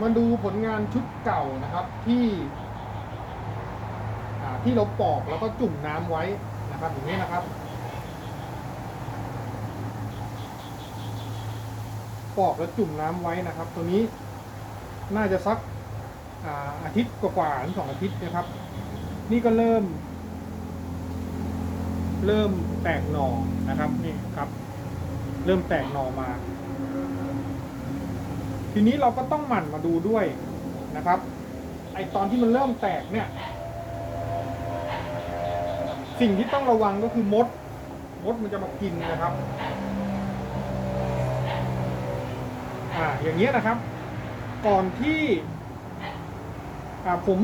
มาดูผลงานชุดเก่านะครับที่ที่เราปอกแล้วก็จุ่มน้ำไว้นะครับอย่างนี้นะครับ ปอกแล้วจุ่มน้ำไว้นะครับ ตัวนี้น่าจะสักอาอาทิตย์กว่าๆถึงสองอาทิตย์นะครับ นี่ก็เริ่ม เริ่มแตกหน่อนะครับนี่ครับ เริ่มแตกหน่อมา ทีนี้เราก็ต้องหมั่นมาดูด้วยนะครับ ไอตอนที่มันเริ่มแตกเนี่ย สิ่งที่ต้องระวังก็คือมด มดมันจะมากินนะครับ อ่า อย่างเงี้ยนะครับ ก่อนที่ อ่า ผม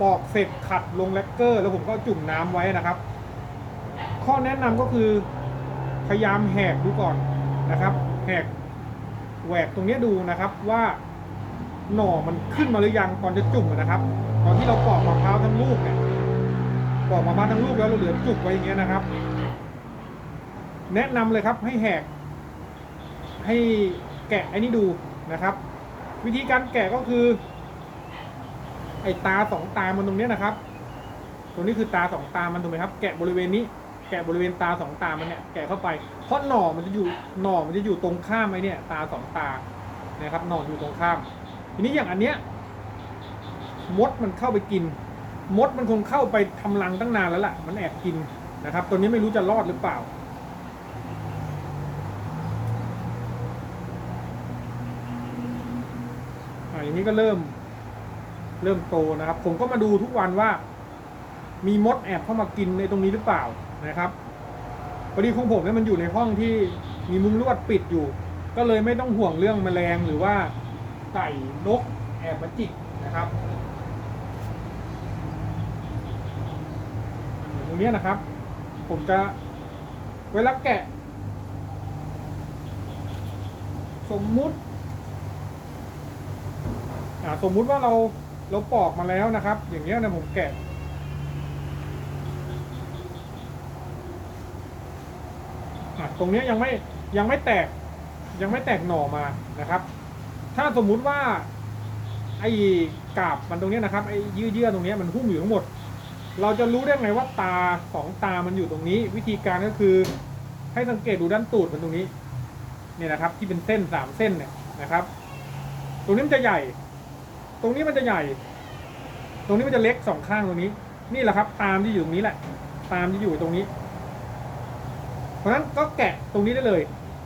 ปอกเสร็จขัดลงแลกเกอร์ แล้วผมก็จุ่มน้ำไว้นะครับ ข้อแนะนำก็คือพยายามแหกดูก่อนนะครับ แหก แหวกตรงเนี้ยดูนะครับว่าหน่อมันขึ้นมาหรือยังตอนจะจุ่มนะครับ ตอนที่เราปอกมะพร้าวทั้งลูกเนี่ยปอกมะพร้าวทั้งลูกแล้วเราเหลือจุกไว้อย่างเงี้ยนะครับ แนะนำเลยครับให้แหก ให้แกะไอ้นี่ดูนะครับ วิธีการแกะก็คือ ไอ้ตาสองตามันตรงเนี้ยนะครับ ตรงนี้คือตาสองตามันถูกไหมครับ แกะบริเวณนี้ แกะบริเวณตาสองตามันเนี่ยแกะเข้าไป เพราะหน่อมันจะอยู่หน่อมันจะอยู่ตรงข้ามไอ้เนี่ย ตาสองตานะครับหน่ออยู่ตรงข้าม ทีนี้อย่างอันเนี้ยมดมันเข้าไปกิน มดมันคงเข้าไปทำรังตั้งนานแล้วล่ะ มันแอบกินนะครับ ตัวนี้ไม่รู้จะรอดหรือเปล่าอ่า อย่างนี้ก็เริ่มเริ่มโตนะครับ ผมก็มาดูทุกวันว่า มีมดแอบเข้ามากินในตรงนี้หรือเปล่า นะครับพอดีของผมเนี่ยมันอยู่ในห้องที่มีมุ้งลวดปิดอยู่ ก็เลยไม่ต้องห่วงเรื่องแมลงหรือว่าไก่นกแอบมาจิกนะครับอย่างตรงนี้นะครับ ผมจะเวลาแกะ สมมุติอ่าสมมุติว่าเราเราปอกมาแล้วนะครับ อย่างเงี้ยนะผมแกะ อะตรงนี้ยังไม่ยังไม่แตกยังไม่แตกหน่อมานะครับ ถ้าสมมุติว่าไอ้กาบมันตรงนี้นะครับไอ้เยื่อเยื่อตรงนี้มันหุ้มอยู่ทั้งหมด เราจะรู้ได้ไงว่าตาสองตามันอยู่ตรงนี้ วิธีการก็คือให้สังเกตดูด้านตูดมันตรงนี้เนี่ยนะครับ ที่เป็นเส้นสามเส้นเนี่ยนะครับ ตรงนี้มันจะใหญ่ ตรงนี้มันจะใหญ่ ตรงนี้มันจะเล็กสองข้างตรงนี้ นี่แหละครับ ตามที่อยู่ตรงนี้แหละ ตามที่อยู่ตรงนี้ เพราะฉะนั้นก็แกะตรงนี้ได้เลย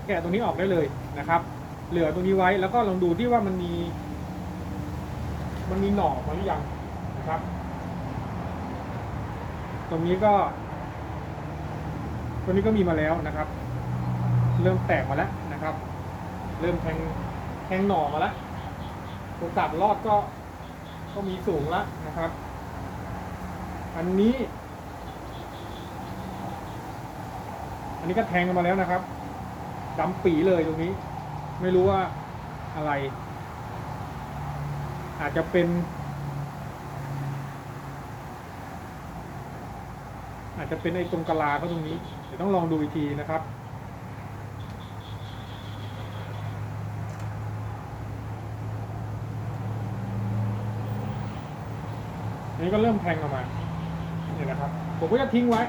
แกะตรงนี้ออกได้เลยนะครับ เหลือตรงนี้ไว้แล้วก็ลองดูที่ว่ามันมี มันมีหน่อมาหรือยังนะครับ ตรงนี้ก็ ตรงนี้ก็มีมาแล้วนะครับ เริ่มแตกมาแล้วนะครับ เริ่มแทงแทงหน่อมาแล้วโอกาสรอดก็ก็มีสูงแล้วนะครับ อันนี้ อันนี้ก็แทงกันมาแล้วนะครับดำปีเลยตรงนี้ ไม่รู้ว่าอะไร อาจจะเป็น อาจจะเป็นไอ้ตรงกะลาเขาตรงนี้ เดี๋ยวต้องลองดูอีกทีนะครับอันนี้ก็เริ่มแทงออกมาเนี่ยนะครับ ผมก็จะทิ้งไว้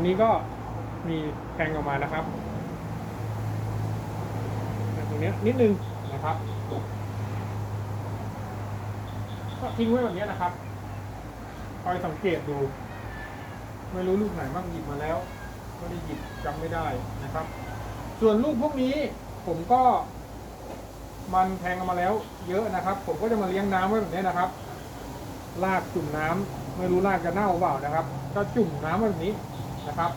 นนี้ก็มีแทงออกมานะครับตรงนี้นิดนึงนะครับก็ทิ้งไว้แบบนี้นะครับคอยสังเกตดู ไม่รู้ลูกไหนบ้างหยิบมาแล้วไม่ได้หยิบจำไม่ได้นะครับ ส่วนลูกพวกนี้ผมก็มันแทงออกมาแล้วเยอะนะครับ ผมก็จะมาเลี้ยงน้ำไว้แบบนี้นะครับ ลากจุ่มน้ำไม่รู้ลากจะเน่าเปล่านะครับ ก็จุ่มน้ำแบบนี้ นะครับ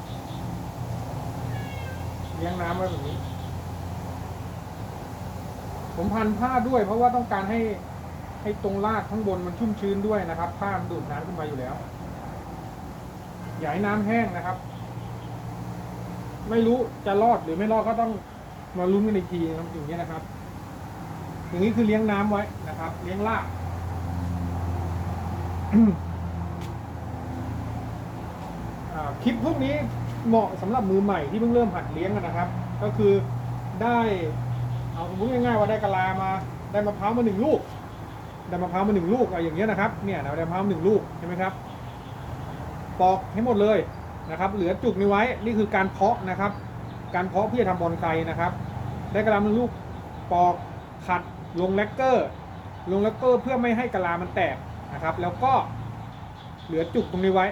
เลี้ยงน้ำไว้แบบนี้ ผมพันผ้าด้วย เพราะว่าต้องการให้ให้ตรงรากข้างบนมันชุ่มชื้นด้วยนะครับ ผ้ามันดูดน้ำขึ้นมาอยู่แล้วอย่าให้น้ำแห้งนะครับ ไม่รู้จะรอดหรือไม่รอดก็ต้องมาลุ้นกันอีกทีนะครับอย่างนี้นะครับ อย่างนี้คือเลี้ยงน้ำไว้นะครับ เลี้ยงราก คลิปพวกนี้เหมาะสำหรับมือใหม่ที่เพิ่งเริ่มหัดเลี้ยงกันนะครับ ก็คือได้เอาพูดง่ายๆว่าได้กะลามา ได้มะพร้าวมาหนึ่งลูก ได้มะพร้าวมาหนึ่งลูกอะไรอย่างเงี้ยนะครับ เนี่ยเราได้มะพร้าวหนึ่งลูกใช่ไหมครับ ปอกให้หมดเลยนะครับ เหลือจุกนี้ไว้ นี่คือการเพาะนะครับ การเพาะเพื่อทำบอลไซนะครับ ได้กะลาหนึ่งลูก ปอก ขัด ลงแลกเกอร์ ลงแลกเกอร์เพื่อไม่ให้กะลามันแตกนะครับ แล้วก็เหลือจุกตรงนี้ไว้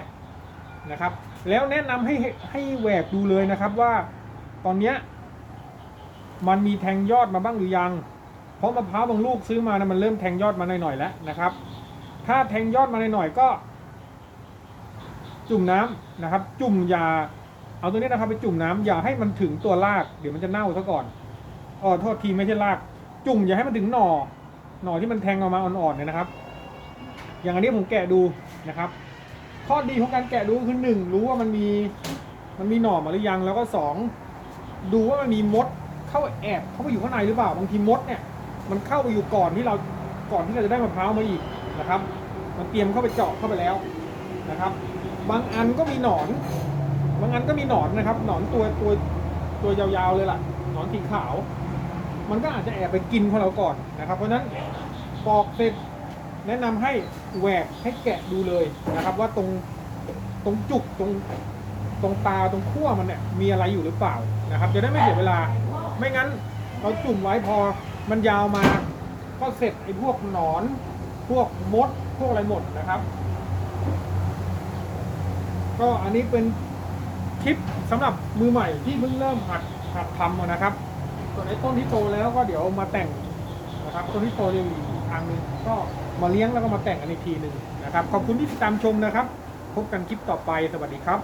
นะครับ แล้วแนะนำให้ให้แหวกดูเลยนะครับว่าตอนเนี้ยมันมีแทงยอดมาบ้างหรือยัง เพราะมะพร้าวบางลูกซื้อมานะมันเริ่มแทงยอดมาหน่อยๆแล้วนะครับ ถ้าแทงยอดมาหน่อยๆก็ จุ่มน้ำนะครับ จุ่มยาเอาตัวนี้นะครับไปจุ่มน้ำอย่าให้มันถึงตัวราก เดี๋ยวมันจะเน่าซะก่อนอ๋อโทษทีไม่ใช่ราก จุ่มอย่าให้มันถึงหน่อ หน่อที่มันแทงออกมาอ่อนๆเนี่ยนะครับ อย่างอันนี้ผมแกะดูนะครับ ข้อดีของการแกะดูคือหนึ่งรู้ว่ามันมีมันมีหน่อมาหรือยังแล้วก็สองดูว่ามันมีมดเข้าแอบเข้าไปอยู่ข้างในหรือเปล่าบางทีมดเนี่ย มันเข้าไปอยู่ก่อนที่เราก่อนที่เราจะได้มะพร้าวมาอีกนะครับ มันเตรียมเข้าไปเจาะเข้าไปแล้วนะครับ บางอันก็มีหนอน บางอันก็มีหนอนนะครับ หนอนตัวตัวตัวยาวๆเลยล่ะ หนอนสีขาว มันก็อาจจะแอบไปกินของเราก่อนนะครับ เพราะนั้นปอกเสร็จ แนะนำให้แหวกให้แกะดูเลยนะครับ ว่าตรงตรงจุกตรงตรงตาตรงขั้วมันเนี่ยมีอะไรอยู่หรือเปล่านะครับ จะได้ไม่เสียเวลา ไม่งั้นเราจุ่มไว้พอมันยาวมาก็เสร็จไอ้พวกหนอน พวกมด พวกอะไรหมดนะครับ ก็อันนี้เป็นคลิปสำหรับมือใหม่ที่เพิ่งเริ่มหัดหัดทำนะครับ ส่วนไอ้ต้นที่โตแล้วก็เดี๋ยวมาแต่ง ตัวนี้โตเร็วอีกทางหนึ่งก็มาเลี้ยงแล้วก็มาแต่งกันอีกทีหนึ่งนะครับ ขอบคุณที่ติดตามชมนะครับ พบกันคลิปต่อไปสวัสดีครับ